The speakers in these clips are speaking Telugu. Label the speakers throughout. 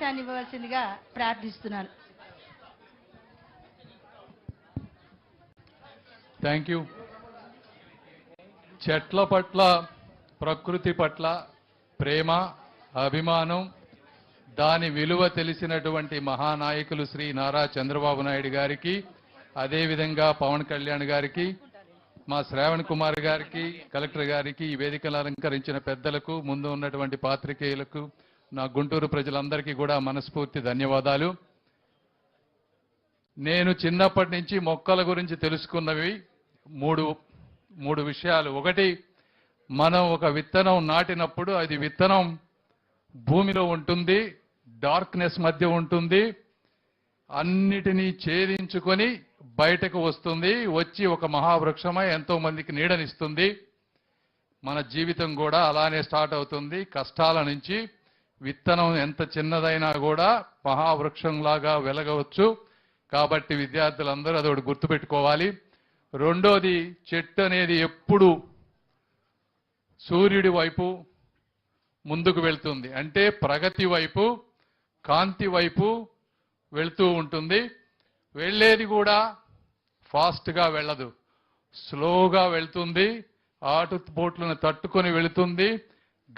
Speaker 1: అవకాశాన్ని ఇవ్వవలసిందిగా ప్రార్థిస్తున్నాను.
Speaker 2: థ్యాంక్ యూ చెట్ల పట్ల ప్రకృతి పట్ల ప్రేమ అభిమానం దాని విలువ తెలిసినటువంటి మహానాయకులు శ్రీ నారా చంద్రబాబు నాయుడు గారికి అదేవిధంగా పవన్ కళ్యాణ్ గారికి మా శ్రావణ్ కుమార్ గారికి కలెక్టర్ గారికి ఈ వేదికలు అలంకరించిన పెద్దలకు ముందు ఉన్నటువంటి పాత్రికేయులకు నా గుంటూరు ప్రజలందరికీ కూడా మనస్ఫూర్తి ధన్యవాదాలు. నేను చిన్నప్పటి నుంచి మొక్కల గురించి తెలుసుకున్నవి మూడు మూడు విషయాలు. ఒకటి మనం ఒక విత్తనం నాటినప్పుడు అది విత్తనం భూమిలో ఉంటుంది డార్క్నెస్ మధ్య ఉంటుంది అన్నిటినీ ఛేదించుకొని బయటకు వస్తుంది వచ్చి ఒక మహావృక్షమై ఎంతో మందికి నీడనిస్తుంది. మన జీవితం కూడా అలానే స్టార్ట్ అవుతుంది కష్టాల నుంచి. విత్తనం ఎంత చిన్నదైనా కూడా మహావృక్షంలాగా వెలగవచ్చు. కాబట్టి విద్యార్థులందరూ అది ఒకటి గుర్తుపెట్టుకోవాలి. రెండోది చెట్టు అనేది ఎప్పుడు సూర్యుడి వైపు ముందుకు వెళ్తుంది. అంటే ప్రగతి వైపు కాంతి వైపు వెళ్తూ ఉంటుంది. వెళ్ళేది కూడా ఫాస్ట్గా వెళ్ళదు. స్లోగా వెళ్తుంది. ఆటుపోట్లను తట్టుకొని వెళుతుంది.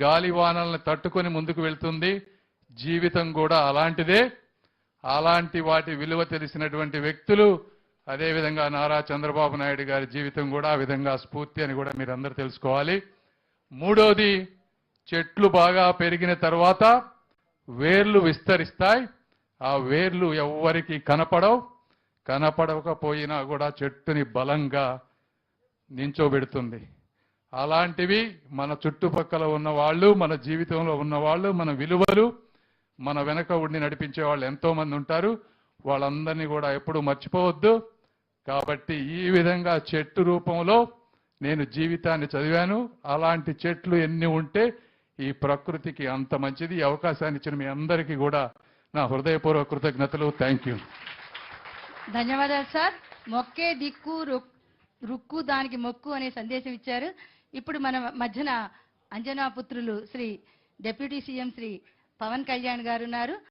Speaker 2: గాలివానలను తట్టుకొని ముందుకు వెళ్తుంది. జీవితం కూడా అలాంటిదే. అలాంటి వాటి విలువ తెలిసినటువంటి వ్యక్తులు అదేవిధంగా నారా చంద్రబాబు నాయుడు గారి జీవితం కూడా ఆ విధంగా స్ఫూర్తి అని కూడా మీరందరూ తెలుసుకోవాలి. మూడోది చెట్లు బాగా పెరిగిన తర్వాత వేర్లు విస్తరిస్తాయి. ఆ వేర్లు ఎవ్వరికి కనపడవు. కనపడకపోయినా కూడా చెట్టుని బలంగా నించోబెడుతుంది. అలాంటివి మన చుట్టుపక్కల ఉన్న వాళ్ళు మన జీవితంలో ఉన్న వాళ్ళు మన విలువలు మన వెనక ఉండి నడిపించే వాళ్ళు ఎంతో మంది ఉంటారు. వాళ్ళందరినీ కూడా ఎప్పుడూ మర్చిపోవద్దు. కాబట్టి ఈ విధంగా చెట్టు రూపంలో నేను జీవితాన్ని చదివాను. అలాంటి చెట్లు ఎన్ని ఉంటే ఈ ప్రకృతికి అంత మంచిది. అవకాశాన్ని ఇచ్చిన మీ అందరికీ కూడా నా హృదయపూర్వక కృతజ్ఞతలు. Thank you.
Speaker 1: ధన్యవాదాలు సార్. మొక్కే దిక్కు రుక్కు దానికి మొక్కు అనే సందేశం ఇచ్చారు. ఇప్పుడు మన మధ్యన అంజనా పుత్రులు శ్రీ డిప్యూటీ సీఎం శ్రీ పవన్ కళ్యాణ్ గారు ఉన్నారు.